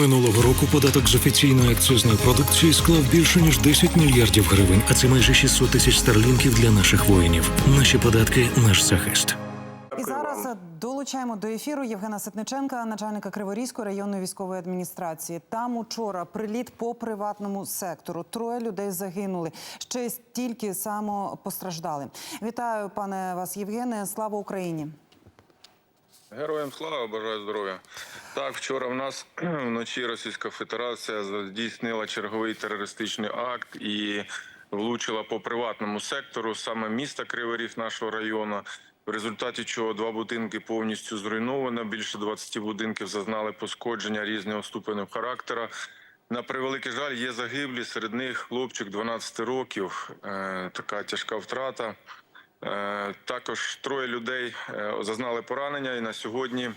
Минулого року податок з офіційної акцизної продукції склав більше ніж 10 мільярдів гривень, а це майже 600 тисяч старлінків для наших воїнів. Наші податки наш захист. І зараз е, долучаємо до ефіру Євгена Ситниченка, начальника Криворізької районної військової адміністрації. Там учора приліт по приватному сектору. Троє людей загинули. Ще стільки само постраждали. Вітаю, пане вас, Євгене. Слава Україні! Героям слава, бажаю здоров'я. Так, вчора в нас вночі Російська Федерація здійснила черговий терористичний акт і влучила по приватному сектору, саме міста Кривий Ріг нашого району. В результаті чого два будинки повністю зруйновано. Більше 20 будинків зазнали пошкодження різного ступеню характера. На превеликий жаль, є загиблі. Серед них хлопчик 12 років. Е, така тяжка втрата. Е, Також троє людей е, зазнали поранення, і на сьогодні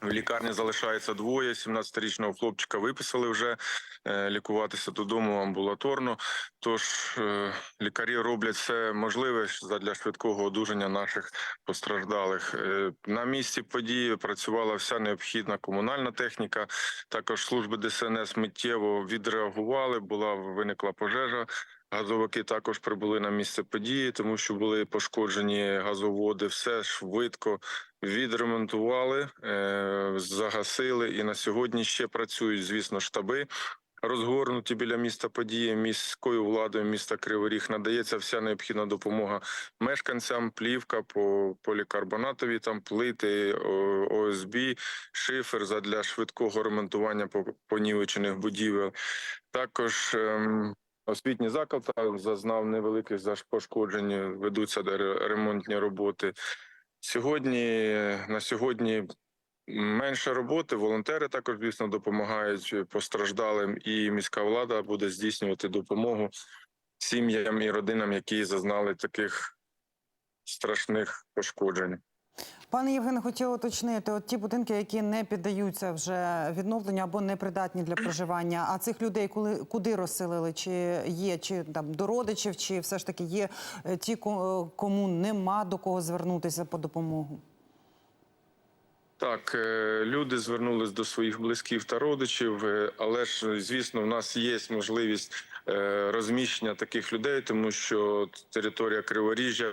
в лікарні залишається двоє. 17-річного хлопчика виписали вже е, лікуватися додому амбулаторно. Тож лікарі роблять все можливе для швидкого одужання наших постраждалих. На місці події працювала вся необхідна комунальна техніка. Також служби ДСНС миттєво відреагували. Була виникла пожежа. Газовики також прибули на місце події, тому що були пошкоджені газоводи. Все швидко відремонтували, е, загасили. І на сьогодні ще працюють, звісно, штаби. Розгорнуті біля міста події міською владою міста Кривий Ріг надається вся необхідна допомога мешканцям. Плівка по полікарбонатові, там плити, ОСБ, шифер задля швидкого ремонтування по- понівечених будівель. Також ем, освітній заклад зазнав невеликих пошкоджень. Ведуться ремонтні роботи. Сьогодні на сьогодні менше роботи. Волонтери також звісно допомагають постраждалим, і міська влада буде здійснювати допомогу сім'ям і родинам, які зазнали таких страшних пошкоджень. Пане Євгене, хотіла уточнити, от ті будинки, які не піддаються вже відновленню або не придатні для проживання. А цих людей коли куди розселили? Чи є чи там до родичів, чи все ж таки є е, ті, кому нема до кого звернутися по допомогу? Так, е, люди звернулись до своїх близьких та родичів, е, але ж звісно, в нас є можливість е, розміщення таких людей, тому що територія Криворіжжя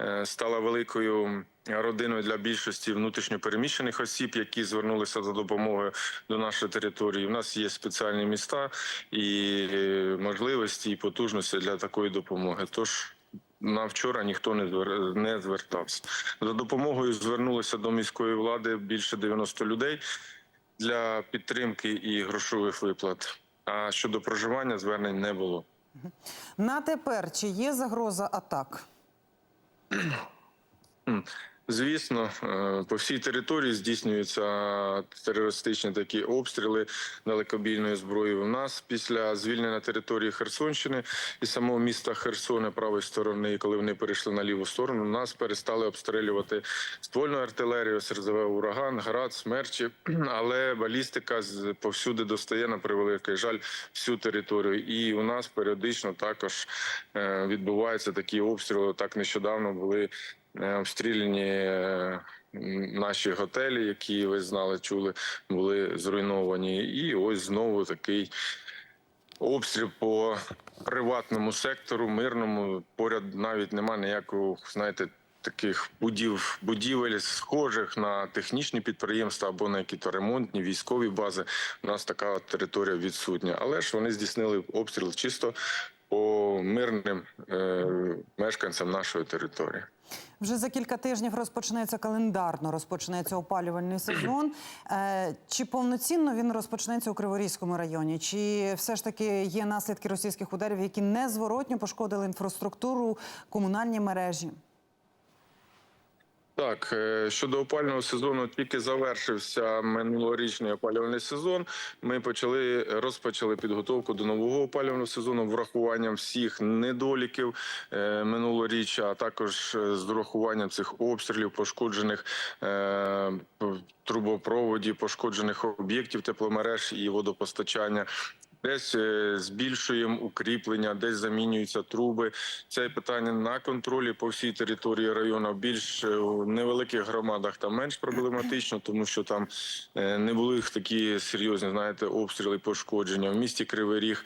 е, стала великою родиною для більшості внутрішньопереміщених осіб, які звернулися за допомогою до нашої території. У нас є спеціальні міста і е, можливості і потужності для такої допомоги. Тож на вчора ніхто не звер... не звертався. За допомогою звернулося до міської влади більше 90 людей для підтримки і грошових виплат. А щодо проживання звернень не було. На тепер чи є загроза атак? Звісно, е, по всій території здійснюються терористичні такі обстріли далекобійної зброї. У нас після звільнення території Херсонщини і самого міста Херсона правої сторони, коли вони перейшли на ліву сторону, нас перестали обстрілювати ствольну артилерію, СРЗВ ураган, град, смерчі. Але балістика повсюди достає на превеликий жаль всю територію. І у нас періодично також е, відбуваються такі обстріли. Так нещодавно були обстріляні е, наші готелі, які ви знали, чули, були зруйновані. І ось знову такий обстріл по приватному сектору, мирному. Поряд навіть нема ніякого, знаєте. Таких будів будівель, схожих на технічні підприємства або на якісь ремонтні військові бази. У нас така територія відсутня. Але ж вони здійснили обстріл чисто по мирним е, мешканцям нашої території. Вже за кілька тижнів розпочнеться календарно розпочнеться опалювальний сезон. Е, Чи повноцінно він розпочнеться у Криворізькому районі? Чи все ж таки є наслідки російських ударів, які незворотньо пошкодили інфраструктуру, комунальні мережі? Так, е, щодо опалювального сезону, тільки завершився минулорічний опалювальний сезон. Ми почали розпочали підготовку до нового опалювального сезону врахуванням всіх недоліків е, минулоріччя, а також е, з урахуванням цих обстрілів, пошкоджених трубопроводів, пошкоджених об'єктів тепломереж і водопостачання. Десь е, збільшуємо укріплення, десь замінюються труби. Це питання на контролі по всій території району. Більш в у невеликих громадах там менш проблематично, тому що там е, не були такі серйозні, знаєте, обстріли, пошкодження. В місті Кривий Ріг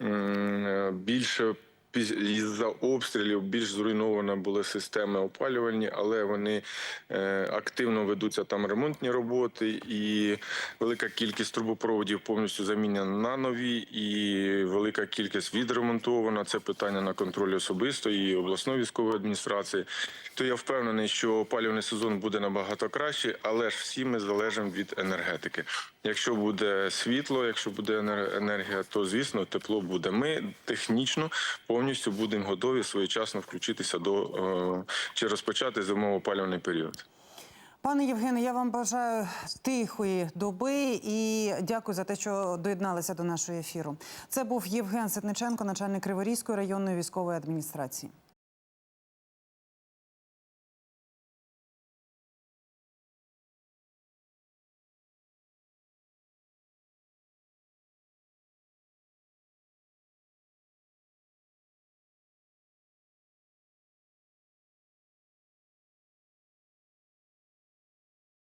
е, більше піз- із-за обстрілів більш зруйновано були системи опалювальні, але вони е, активно ведуться там ремонтні роботи, і велика кількість трубопроводів повністю замінена на нові, і велика кількість відремонтована. Це питання на контролі особисто і обласної військової адміністрації. То я впевнений, що опалювальний сезон буде набагато краще, але ж всі ми залежимо від енергетики. Якщо буде світло, якщо буде енер- енергія, то звісно тепло буде. Ми технічно повністю будемо готові своєчасно включитися до е, чи розпочати зимово-опалювальний період. Пане Євгене, я вам бажаю тихої доби і дякую за те, що доєдналися до нашого ефіру. Це був Євген Ситниченко, начальник Криворізької районної військової адміністрації.